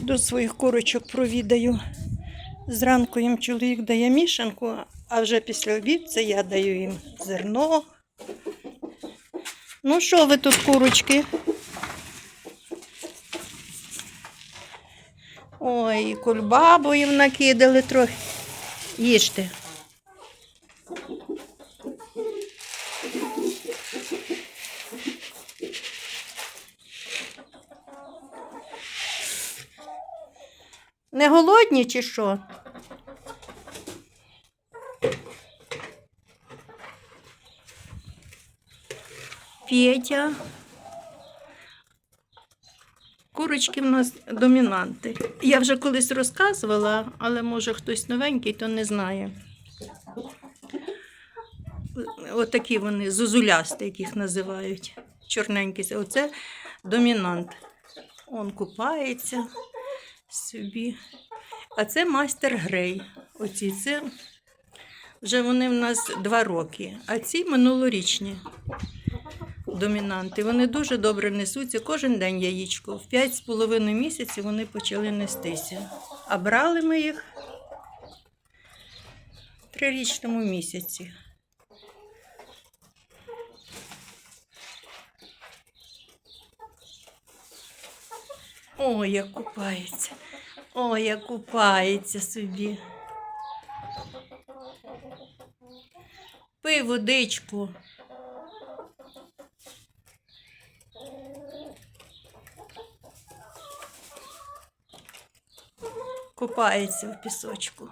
піду своїх курочок провідаю. Зранку їм чоловік дає мішанку, а вже після обід це я даю їм зерно. Ну, що ви тут, курочки? Ой, кульбабу їм накидали трохи. Їжте. Не голодні чи що? Петя. Курочки в нас домінанти. Я вже колись розказувала, але може хтось новенький, то не знає. Отакі вони, зозулясти, як їх називають. Чорненькі. Оце домінант. Он купається собі. А це майстер грей. Оці це вже вони в нас два роки, а ці минулорічні домінанти. Вони дуже добре несуться кожен день яєчко. В п'ять з половиною місяців вони почали нестися. А брали ми їх в трирічному місяці. Ой, як купається. Ой, як купається собі. Пий водичку. Купається в пісочку.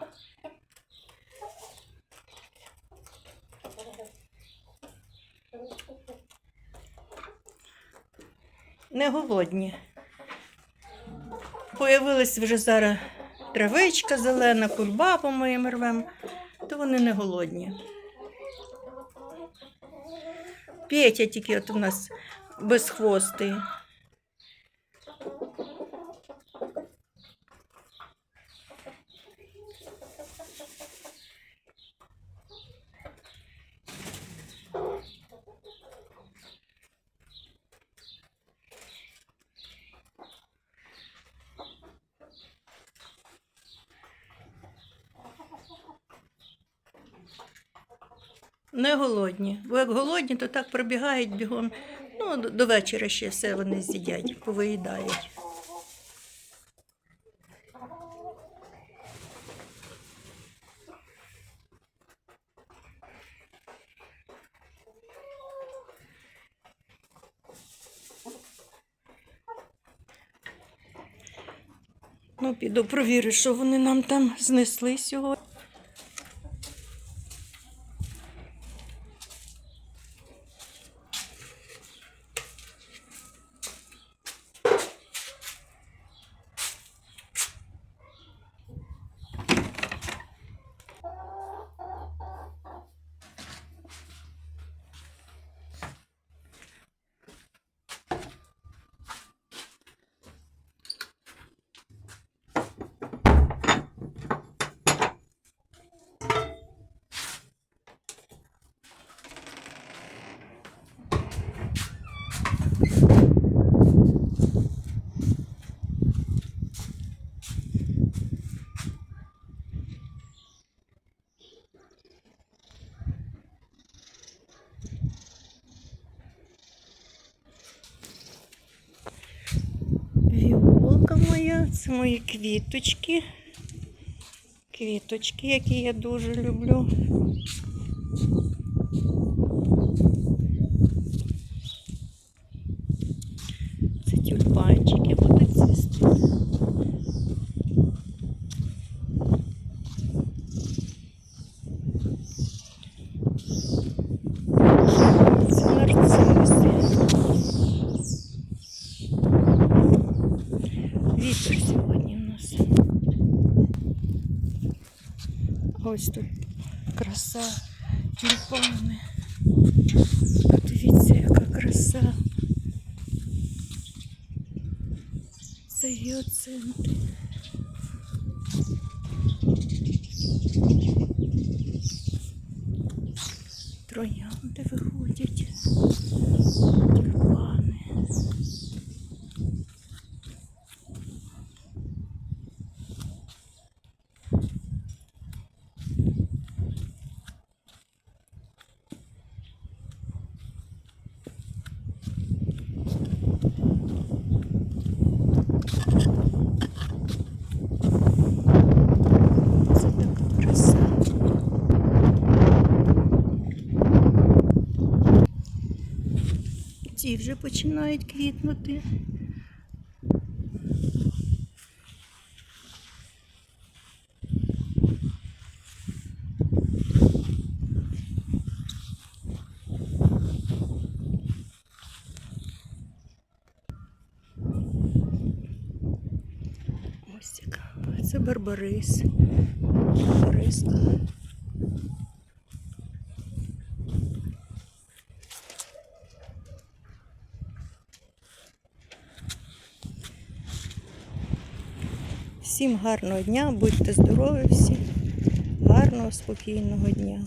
Не голодні. Появилась вже зараз травичка зелена, курба по моїм рвемо, то вони не голодні. Петя тільки от у нас безхвостий. Не голодні. Бо як голодні, то так пробігають бігом. Ну, до- вечора ще все вони з'їдять, повиїдають. Ну, піду провірю, що вони нам там знесли сьогодні. Це мої квіточки. Квіточки, які я дуже люблю. Ось тут краса тюльпани. Подивіться, яка краса. Це гіоцинти. Ці вже починають квітнути. Це барбарис. Барбариска. Всім гарного дня, будьте здорові всі, гарного, спокійного дня.